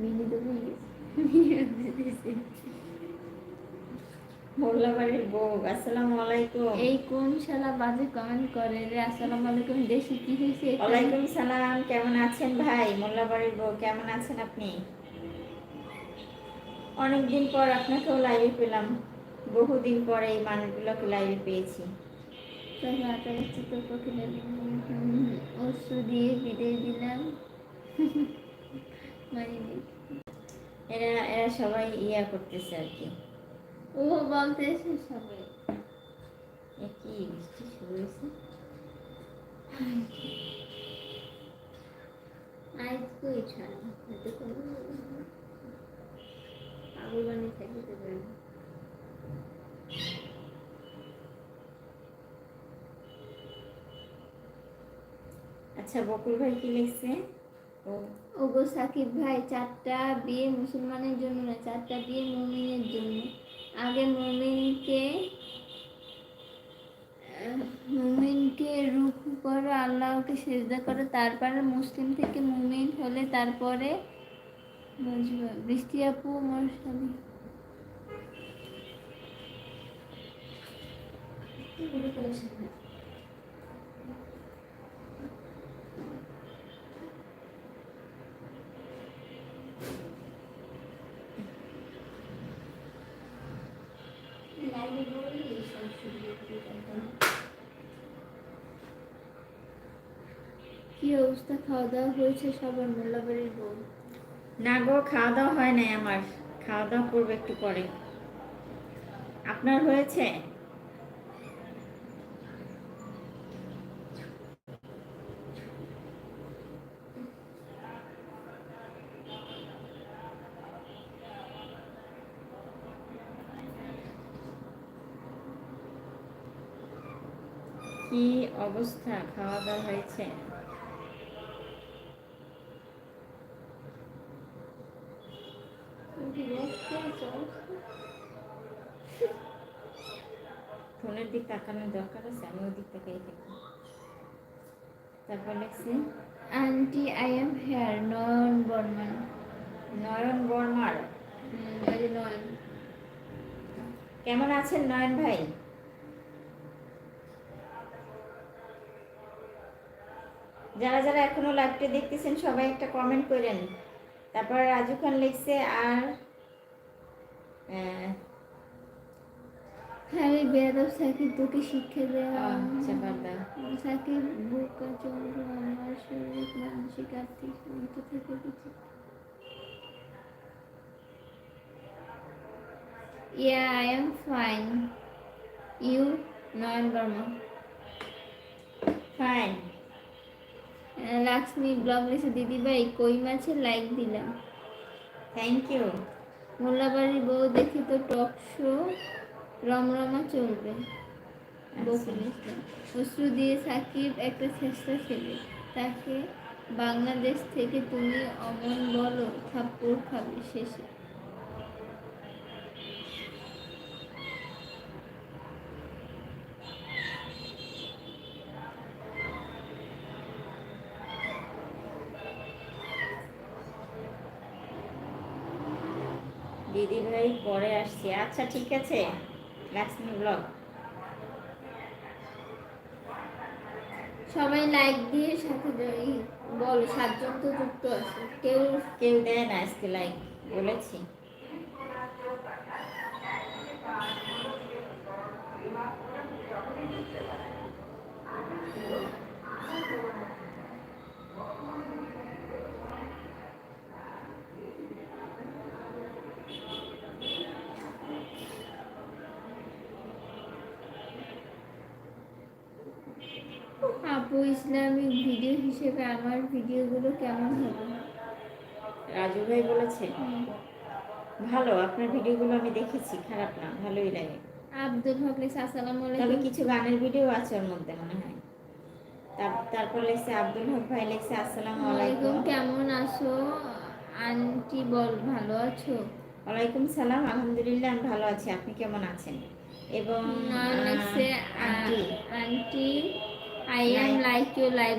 Mini মোল্লাবাড়ির বউ আসসালামু আলাইকুম। এই কোন শালা বাজে কমেন্ট করে রে আসসালামু আলাইকুম দেশি কি হয়েছে ওয়ালাইকুম সালাম কেমন আছেন ভাই? মোল্লাবাড়ির বউ কেমন আছেন আপনি? অনেকদিন পর আপনাকেও লাইভে পেলাম। বহুদিন পরে এই মানুষগুলোকে লাইভে পেয়েছি। অশ্রু দিয়ে বিদায় দিলাম। এরা এরা সবাই ইয়া করতেছে আর কি। ও বলতেছে সবাই। কি বৃষ্টি শুরু হয়েছে। আজ কই ছাড়া পাগল বানিয়ে থাকতে পারে আচ্ছা বকুল ভাই কি লিখছে? ওগো সাকিব ভাই, চারটা বিয়ে মুসলমানের জন্য না, চারটা বিয়ে মুমিনের জন্য। আগে মুমিনকে মুমিনকে রুখু করো, আল্লাহকে সেজদা করো, তারপরে মুসলিম থেকে মুমিন হলে তারপরে বৃষ্টি আপু মোর স্বামী কি অবস্থা? খাওয়া দাওয়া হয়েছে সবার? মোল্লাবাড়ির বউ? না গো খাওয়া দাওয়া হয় নাই আমার। খাওয়া দাওয়া করব একটু পরে। আপনার হয়েছে? কি অবস্থা খাওয়া দাওয়া হয়েছে? ফোনের দিক তাকানোর দরকার আছে আমি ওই দিক তাকাই থাকি। তারপর লিখছি aunty I am here Nayan Barman Nayan বর্মার? Nayan. কেমন আছেন নয়ন ভাই? যারা যারা এখনও লাইভটা দেখতেছেন সবাই একটা কমেন্ট করেন তারপর রাজু খান লিখছে আর আহ, আমি বেয়াদব সাকিব তোকে শিক্ষা দেওয়া আচ্ছা সাকিব বোকা চন্দ্র আমার শরীর মানসিক আর্থিক শান্ত থেকে কিছু yeah I am fine you Nayan Barma fine Laxmi blog লিখে দিদিভাই কই মাছের লাইক দিলাম। থ্যাংক ইউ মোল্লাবাড়ির বউ দেখি তো টক শো রমরমা চলবে। ইসলাম অশ্রু দিয়ে সাকিব একটা চেষ্টা ছেলে তাকে বাংলাদেশ থেকে তুমি অমন বলো থাপ্পড় খাবে শেষে। দিদি ভাই পরে আসছি। আচ্ছা ঠিক আছে। লক্ষ্মী ব্লগ সবাই লাইক দিয়ে সাথে বলো সাতজন তো যুক্ত আছে। কেউ কেউ দেয় না আজকে লাইক বলেছি। আপু ইসলামিক ভিডিও হিসেবে আমার ভিডিওগুলো কেমন হবে রাজু ভাই বলেছে ভালো আপনার ভিডিওগুলো আমি দেখেছি খারাপ না ভালোই লাগে। আব্দুল হক লিখছে আসসালামু তবে কিছু গানের ভিডিও আছে ওর মধ্যে মনে হয়। তারপর লিখছে আব্দুল হক ভাই লিখছে আসসালামু আলাইকুম। কেমন আছো? আন্টি বল ভালো আছো? ওয়ালাইকুম সালাম আলহামদুলিল্লাহ আমি ভালো আছি আপনি কেমন আছেন? এবং aunty. Aunty I am Like. Like you live